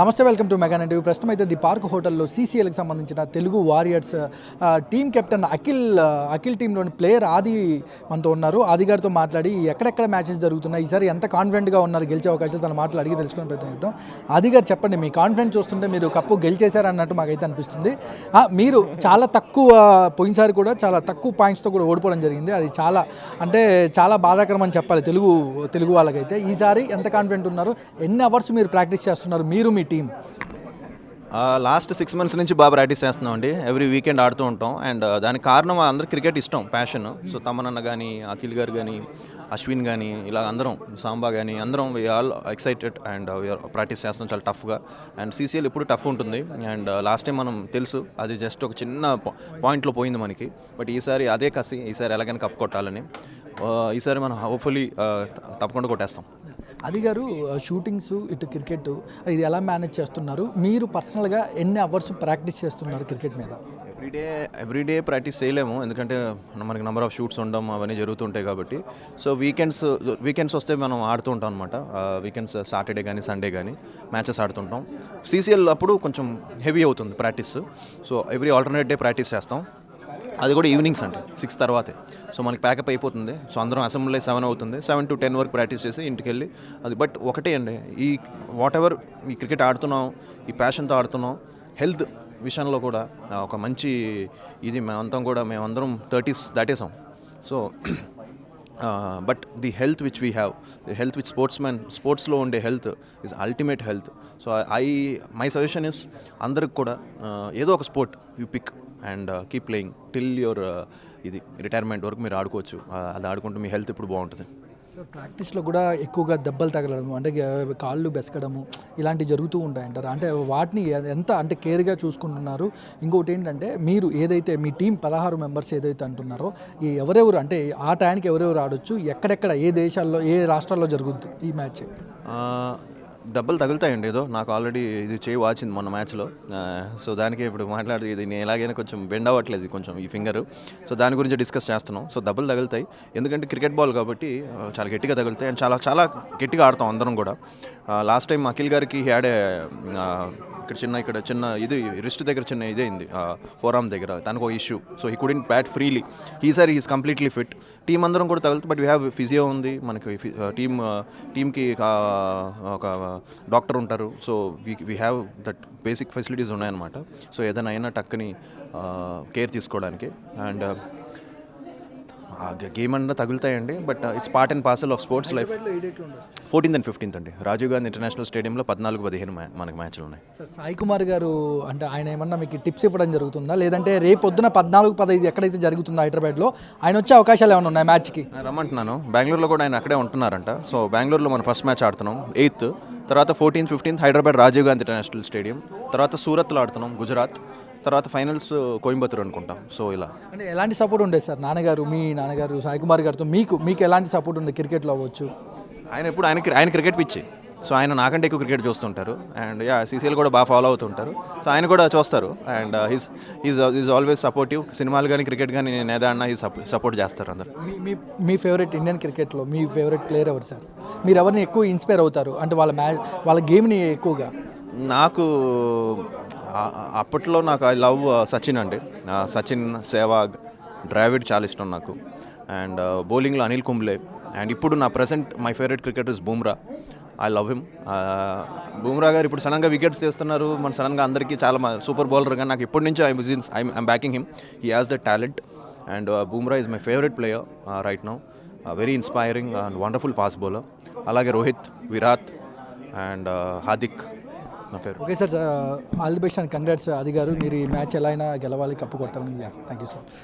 నమస్తే welcome to mega interview ప్రస్తుతం అయితే ది పార్క్ హోటల్లో సీసీఎల్కి సంబంధించిన Telugu warriors team captain Akhil Akhil టీంలోని player Aadi మనతో ఉన్నారు. ఆది గారితో మాట్లాడి ఎక్కడెక్కడ మ్యాచెస్ జరుగుతున్నాయి ఈసారి ఎంత కాన్ఫిడెంట్గా ఉన్నారు గెలిచే అవకాశాలు తన మాటలు అడిగి తెలుసుకునే ప్రయత్నం చేద్దాం. ఆది గారు చెప్పండి మీ కాన్ఫిడెన్స్ చూస్తుంటే మీరు కప్పు గెలిచేశారన్నట్టు మాకైతే అనిపిస్తుంది. మీరు చాలా తక్కువ పోయినసారి కూడా చాలా తక్కువ పాయింట్స్తో కూడా ఓడిపోవడం జరిగింది. అది చాలా అంటే చాలా బాధాకరం అని చెప్పాలి తెలుగు తెలుగు వాళ్ళకైతే. ఈసారి ఎంత కాన్ఫిడెంట్ ఉన్నారు ఎన్ని అవర్స్ మీరు ప్రాక్టీస్ చేస్తున్నారు మీరు మీ టీం లాస్ట్ సిక్స్ మంత్స్ నుంచి బాగా ప్రాక్టీస్ చేస్తున్నాం అండి ఎవ్రీ వీకెండ్ ఆడుతూ ఉంటాం. అండ్ దానికి కారణం అందరు క్రికెట్ ఇష్టం ప్యాషన్. సో తమనన్న కానీ అఖిల్ గారు కానీ అశ్విన్ కానీ ఇలా అందరం సాంబా కానీ అందరం we all excited and practice చేస్తాం చాలా టఫ్గా. అండ్ సీసీఎల్ ఇప్పుడు టఫ్ ఉంటుంది. అండ్ uh, లాస్ట్ టైం మనం తెలుసు అది జస్ట్ ఒక చిన్న పాయింట్లో పోయింది మనకి. బట్ ఈసారి అదే కసి ఈసారి ఎలాగైనా కప్ కొట్టాలని. ఈసారి మనం హోప్ఫుల్లీ తప్పకుండా కొట్టేస్తాం. అది గారు షూటింగ్స్ ఇటు క్రికెట్ ఇది ఎలా మేనేజ్ చేస్తున్నారు? మీరు పర్సనల్గా ఎన్ని అవర్స్ ప్రాక్టీస్ చేస్తున్నారు క్రికెట్ మీద? ఎవ్రీడే ఎవ్రీడే ప్రాక్టీస్ చేయలేము. ఎందుకంటే మనకి నెంబర్ ఆఫ్ షూట్స్ ఉండడం అవన్నీ జరుగుతుంటాయి కాబట్టి. సో వీకెండ్స్ వీకెండ్స్ వస్తే మనం ఆడుతూ ఉంటాం అనమాట వీకెండ్స్ సాటర్డే కానీ సండే కానీ మ్యాచెస్ ఆడుతుంటాం. సీసీఎల్ అప్పుడు కొంచెం హెవీ అవుతుంది practice so every alternate day practice చేస్తాం. అది కూడా ఈవినింగ్స్ అండి సిక్స్ తర్వాతే. సో మనకి ప్యాకప్ అయిపోతుంది. సో అందరం అసెంబ్లీ సెవెన్ అవుతుంది. సెవెన్ టు టెన్ వరకు ప్రాక్టీస్ చేసి ఇంటికి వెళ్ళి అది బట్ ఒకటే అండి ఈ వాట్ ఎవర్ ఈ క్రికెట్ ఆడుతున్నాం ఈ ప్యాషన్తో ఆడుతున్నాం హెల్త్ విషయంలో కూడా ఒక మంచి ఇది మేమంతం కూడా మేమందరం thirties దాటేసాం. So but the health which we have the health which sports man స్పోర్ట్స్లో ఉండే health is ultimate health so I my suggestion is అందరికి కూడా ఏదో ఒక sport you pick and keep playing till your ఇది రిటైర్మెంట్ వరకు మీరు ఆడుకోవచ్చు. అది ఆడుకుంటూ మీ హెల్త్ ఇప్పుడు బాగుంటుంది. సో ప్రాక్టీస్లో కూడా ఎక్కువగా దెబ్బలు తగలడము అంటే కాళ్ళు బెసకడము ఇలాంటివి జరుగుతూ ఉంటాయంటారు? అంటే వాటిని ఎంత అంటే కేర్గా చూసుకుంటున్నారు? ఇంకొకటి ఏంటంటే మీరు ఏదైతే మీ టీం పదహారు మెంబర్స్ ఏదైతే అంటున్నారో ఈ ఎవరెవరు అంటే ఆ టైంకి ఎవరెవరు ఆడొచ్చు? ఎక్కడెక్కడ ఏ దేశాల్లో ఏ రాష్ట్రాల్లో జరుగుద్ది ఈ మ్యాచ్ దెబ్బలు తగులుతాయండి ఏదో. నాకు ఆల్రెడీ ఇది చేయి వాచింది మొన్న మ్యాచ్లో. సో దానికి ఇప్పుడు మాట్లాడి ఇది నేను ఎలాగైనా కొంచెం బెండ్ అవ్వట్లేదు కొంచెం ఈ ఫింగర్. సో దాని గురించి డిస్కస్ చేస్తున్నాం. సో దెబ్బలు తగులుతాయి. ఎందుకంటే క్రికెట్ బాల్ కాబట్టి చాలా గట్టిగా తగులుతాయి. అండ్ చాలా చాలా గట్టిగా ఆడతాం అందరం కూడా. లాస్ట్ టైం అఖిల్ గారికి హ్యాడే ఇక్కడ చిన్న ఇక్కడ చిన్న ఇది రిస్ట్ దగ్గర చిన్న ఇదే అయింది దగ్గర. తనకు ఒక issue so he couldn't bat freely ఈసారి ఈస్ కంప్లీట్లీ ఫిట్ టీం అందరం కూడా తగులుతుంది బట్ వీ హ్యావ్ ఫిజియో ఉంది. మనకి టీమ్ టీమ్కి uh, uh, ఒక డాక్టర్ ఉంటారు. So we we have that basic facilities ఉన్నాయన్నమాట. సో ఏదైనా అయినా టక్కని కేర్ uh, తీసుకోవడానికి. అండ్ గేమ్ అన్నా తగులుతాయండి but it's part and parcel of sports life fourteenth and fifteenth అండి. రాజీవ్ గాంధీ ఇంటర్నేషనల్ స్టేడియంలో పద్నాలుగు పదిహేను మనకి మ్యాచ్లు ఉన్నాయి. సాయి కుమార్ గారు అంటే ఆయన ఏమన్నా మీకు టిప్స్ ఇవ్వడం జరుగుతుందా? లేదంటే రేపు పొద్దున పద్నాలుగు పదహైదు ఎక్కడైతే జరుగుతుందో హైదరాబాద్లో ఆయన వచ్చే అవకాశాలు ఏమైనా ఉన్నాయి మ్యాచ్కి? నేను రమ్మంటున్నాను. బెంగళూరులో కూడా ఆయన అక్కడే ఉంటున్నారంట. సో బెంగళూరులో మనం ఫస్ట్ మ్యాచ్ ఆడుతున్నాం ఎయిత్. తర్వాత fourteenth fifteenth Hyderabad Rajiv Gandhi international stadium. తర్వాత సూరత్లో ఆడుతున్నాం గుజరాత్. తర్వాత ఫైనల్స్ కోయంబత్తూర్ అనుకుంటాం. సో ఇలా. అంటే ఎలాంటి సపోర్ట్ ఉండేది సార్? నాన్నగారు మీ నాన్నగారు సాయి కుమార్ గారితో మీకు మీకు ఎలాంటి సపోర్ట్ ఉంది క్రికెట్లో అవ్వచ్చు? ఆయన ఎప్పుడు ఆయన ఆయన క్రికెట్ పిచ్చి. సో ఆయన నాకంటే ఎక్కువ క్రికెట్ చూస్తుంటారు. అండ్ యా సీసీఎల్ కూడా బాగా ఫాలో అవుతుంటారు సో ఆయన కూడా చూస్తారు. And he's is is always supportive సినిమాలు కానీ క్రికెట్ కానీ నేను ఏదన్నా ఈ సపోర్ట్ చేస్తారు అందరు. మీ మీ మీ ఫేవరెట్ ఇండియన్ క్రికెట్లో మీ ఫేవరెట్ ప్లేయర్ ఎవరు సార్? మీరు ఎవరిని ఎక్కువ ఇన్స్పైర్ అవుతారు? అంటే వాళ్ళ మ్యాచ్ వాళ్ళ గేమ్ని ఎక్కువగా. నాకు అప్పట్లో నాకు ఐ లవ్ సచిన్ అండి. సచిన్ సేవాగ్ డ్రావిడ్ చాలా ఇష్టం నాకు. అండ్ బౌలింగ్లో అనిల్ కుంబ్లే. అండ్ ఇప్పుడు నా present my favourite cricketer is Bumrah. I love him. Bumrah garu ఇప్పుడు సడన్గా వికెట్స్ తీస్తున్నారు. మన సడన్గా అందరికీ చాలా సూపర్ బౌలర్ కానీ నాకు ఇప్పటి నుంచి I I I'm backing him. He has the talent and Bumrah is my favourite player right now very inspiring and wonderful fast bowler అలాగే రోహిత్ విరాట్ అండ్ హార్దిక్. నా okay sir all the best and congrats అది గారు. మీరు ఈ match ఎలా అయినా గెలవాలి cup కొట్టాలని. Thank you sir